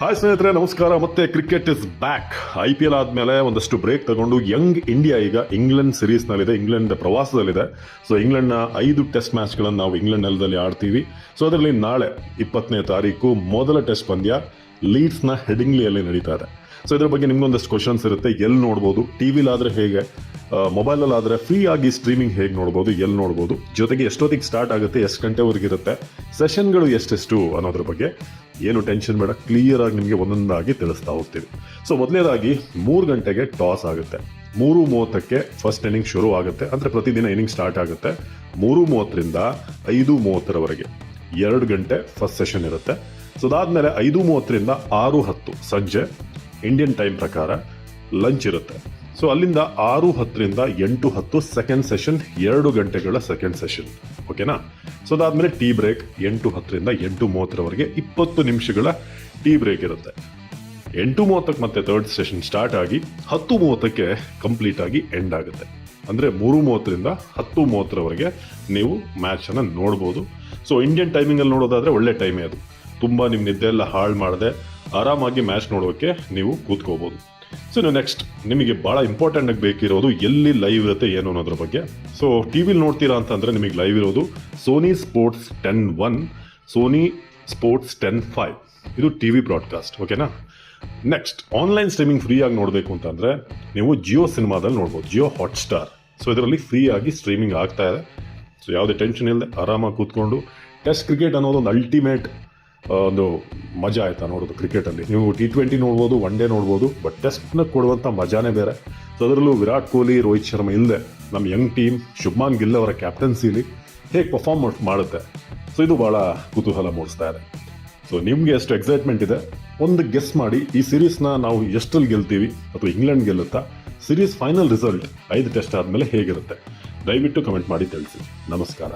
Hi ಸ್ನೇಹಿತರೆ, ನಮಸ್ಕಾರ. ಮತ್ತೆ cricket is back I P L ಆದ್ಮೇಲೆ ಒಂದಷ್ಟು ಬ್ರೇಕ್ ತಗೊಂಡು ಯಂಗ್ ಇಂಡಿಯಾ ಈಗ ಇಂಗ್ಲೆಂಡ್ ಸಿರೀಸ್ನಲ್ಲಿದೆ ಇಂಗ್ಲೆಂಡ್ ಪ್ರವಾಸದಲ್ಲಿದೆ. ಸೊ ಇಂಗ್ಲೆಂಡ್ನ ಐದು ಟೆಸ್ಟ್ ಮ್ಯಾಚ್ಗಳನ್ನು ನಾವು ಇಂಗ್ಲೆಂಡ್ ನೆಲದಲ್ಲಿ ಆಡ್ತೀವಿ. ಸೊ ಅದರಲ್ಲಿ ನಾಳೆ ಇಪ್ಪತ್ತನೇ ತಾರೀಕು ಮೊದಲ ಟೆಸ್ಟ್ ಪಂದ್ಯ ಲೀಡ್ಸ್ನ ಹೆಡಿಂಗ್ಲಿಯಲ್ಲಿ ನಡೀತಾ ಇದೆ. ಸೊ ಇದ್ರ ಬಗ್ಗೆ ನಿಮ್ಗೊಂದಷ್ಟು ಕ್ವಶನ್ಸ್ ಇರುತ್ತೆ. ಎಲ್ಲಿ ನೋಡ್ಬೋದು? ಟಿವಿಲಾದ್ರೆ ಹೇಗೆ? ಮೊಬೈಲಲ್ಲಾದರೆ ಫ್ರೀ ಆಗಿ ಸ್ಟ್ರೀಮಿಂಗ್ ಹೇಗೆ ನೋಡ್ಬೋದು? ಎಲ್ಲಿ ನೋಡ್ಬೋದು? ಜೊತೆಗೆ ಎಷ್ಟೊತ್ತಿಗೆ ಸ್ಟಾರ್ಟ್ ಆಗುತ್ತೆ? ಎಷ್ಟು ಗಂಟೆವರೆಗಿರುತ್ತೆ ಸೆಷನ್ಗಳು ಎಷ್ಟೆಷ್ಟು ಅನ್ನೋದ್ರ ಬಗ್ಗೆ. ಏನು ಟೆನ್ಷನ್ ಬೇಡ ಕ್ಲಿಯರ್ ಆಗಿ ನಿಮಗೆ ಒಂದೊಂದಾಗಿ ತಿಳಿಸ್ತಾ ಹೋಗ್ತೀವಿ. ಸೊ ಮೊದಲನೇದಾಗಿ ಮೂರು ಗಂಟೆಗೆ ಟಾಸ್ ಆಗುತ್ತೆ. ಮೂರು ಮೂವತ್ತಕ್ಕೆ ಫಸ್ಟ್ ಇನ್ನಿಂಗ್ ಶುರು ಆಗುತ್ತೆ. ಅಂದರೆ ಪ್ರತಿದಿನ ಇನ್ನಿಂಗ್ ಸ್ಟಾರ್ಟ್ ಆಗುತ್ತೆ. ಮೂರು ಮೂವತ್ತರಿಂದ ಐದು ಮೂವತ್ತರವರೆಗೆ ಎರಡು ಗಂಟೆ ಫಸ್ಟ್ ಸೆಷನ್ ಇರುತ್ತೆ. ಸೊ ಅದಾದ್ಮೇಲೆ ಐದು ಮೂವತ್ತರಿಂದ ಆರು ಹತ್ತು ಸಂಜೆ ಇಂಡಿಯನ್ ಟೈಮ್ ಪ್ರಕಾರ ಲಂಚ್ ಇರುತ್ತೆ. ಸೊ ಅಲ್ಲಿಂದ ಆರು ಹತ್ತರಿಂದ ಎಂಟು ಹತ್ತು ಸೆಕೆಂಡ್ ಸೆಷನ್ ಎರಡು ಗಂಟೆಗಳ ಸೆಕೆಂಡ್ ಸೆಷನ್ ಓಕೆನಾ ಸೊ ಅದಾದಮೇಲೆ ಟೀ ಬ್ರೇಕ್ ಎಂಟು ಹತ್ತರಿಂದ ಎಂಟು ಮೂವತ್ತರವರೆಗೆ ಇಪ್ಪತ್ತು ನಿಮಿಷಗಳ ಟೀ ಬ್ರೇಕ್ ಇರುತ್ತೆ. ಎಂಟು ಮೂವತ್ತಕ್ಕೆ ಮತ್ತೆ ತರ್ಡ್ ಸೆಷನ್ ಸ್ಟಾರ್ಟ್ ಆಗಿ ಹತ್ತು ಮೂವತ್ತಕ್ಕೆ ಕಂಪ್ಲೀಟ್ ಆಗಿ ಎಂಡ್ ಆಗುತ್ತೆ. ಅಂದರೆ ಮೂರು ಮೂವತ್ತರಿಂದ ಹತ್ತು ಮೂವತ್ತರವರೆಗೆ ನೀವು ಮ್ಯಾಚನ್ನು ನೋಡ್ಬೋದು. ಸೊ ಇಂಡಿಯನ್ ಟೈಮಿಂಗಲ್ಲಿ ನೋಡೋದಾದರೆ ಒಳ್ಳೆ ಟೈಮೇ ಅದು. ತುಂಬ ನಿಮ್ಮ ನಿದ್ದೆ ಎಲ್ಲ ಹಾಳು ಮಾಡದೆ ಆರಾಮಾಗಿ ಮ್ಯಾಚ್ ನೋಡೋಕ್ಕೆ ನೀವು ಕೂತ್ಕೋಬೋದು. ಸೊ ನೀವು ನೆಕ್ಸ್ಟ್ ನಿಮಗೆ ಭಾಳ ಇಂಪಾರ್ಟೆಂಟ್ ಆಗಿ ಬೇಕಿರೋದು ಎಲ್ಲಿ ಲೈವ್ ಇರುತ್ತೆ ಏನು ಅನ್ನೋದ್ರ ಬಗ್ಗೆ. ಸೊ ಟಿ ವಿಲಿ ನೋಡ್ತೀರಾ ಅಂತಂದರೆ ನಿಮಗೆ ಲೈವ್ ಇರೋದು Sony Sports ten one Sony Sports ten five ಇದು ಟಿ ವಿ ಬ್ರಾಡ್ಕಾಸ್ಟ್ ಓಕೆನಾ ನೆಕ್ಸ್ಟ್ ಆನ್ಲೈನ್ ಸ್ಟ್ರೀಮಿಂಗ್ ಫ್ರೀ ಆಗಿ ನೋಡಬೇಕು ಅಂತಂದರೆ ನೀವು ಜಿಯೋ ಸಿನಿಮಾದಲ್ಲಿ ನೋಡ್ಬೋದು ಜಿಯೋ ಹಾಟ್ಸ್ಟಾರ್ ಸೊ ಇದರಲ್ಲಿ ಫ್ರೀಯಾಗಿ ಸ್ಟ್ರೀಮಿಂಗ್ ಆಗ್ತಾ ಇದೆ. ಸೊ ಯಾವುದೇ ಟೆನ್ಷನ್ ಇಲ್ಲದೆ ಆರಾಮಾಗಿ ಕೂತ್ಕೊಂಡು ಟೆಸ್ಟ್ ಕ್ರಿಕೆಟ್ ಅನ್ನೋದು ಒಂದು ಅಲ್ಟಿಮೇಟ್ ಒಂದು ಮಜಾ ಆಯ್ತಾ ನೋಡೋದು ಕ್ರಿಕೆಟಲ್ಲಿ. ನೀವು ಟಿ ಟ್ವೆಂಟಿ ನೋಡ್ಬೋದು ಒನ್ ಡೇ ನೋಡ್ಬೋದು ಬಟ್ ಟೆಸ್ಟ್ನ ಕೊಡುವಂಥ ಮಜಾನೇ ಬೇರೆ. ಸೊ ಅದರಲ್ಲೂ ವಿರಾಟ್ ಕೊಹ್ಲಿ, ರೋಹಿತ್ ಶರ್ಮಾ ಇಲ್ಲದೆ ನಮ್ಮ ಯಂಗ್ ಟೀಮ್ ಶುಭ್ಮಾನ್ ಗಿಲ್ ಅವರ ಕ್ಯಾಪ್ಟನ್ಸಿಲಿ ಹೇಗೆ ಪರ್ಫಾರ್ಮ್ ಮಾಡುತ್ತೆ. ಸೊ ಇದು ಭಾಳ ಕುತೂಹಲ ಮೂಡಿಸ್ತಾ ಇದೆ. ಸೊ ನಿಮಗೆ ಎಷ್ಟು ಎಕ್ಸೈಟ್ಮೆಂಟ್ ಇದೆ. ಒಂದು ಗೆಸ್ ಮಾಡಿ, ಈ ಸಿರೀಸ್ನ ನಾವು ಎಷ್ಟಲ್ಲಿ ಗೆಲ್ತೀವಿ ಅಥವಾ ಇಂಗ್ಲೆಂಡ್ ಗೆಲ್ಲುತ್ತಾ? ಸಿರೀಸ್ ಫೈನಲ್ ರಿಸಲ್ಟ್ ಐದು ಟೆಸ್ಟ್ ಆದಮೇಲೆ ಹೇಗಿರುತ್ತೆ? ದಯವಿಟ್ಟು ಕಮೆಂಟ್ ಮಾಡಿ ತಿಳಿಸಿ. ನಮಸ್ಕಾರ.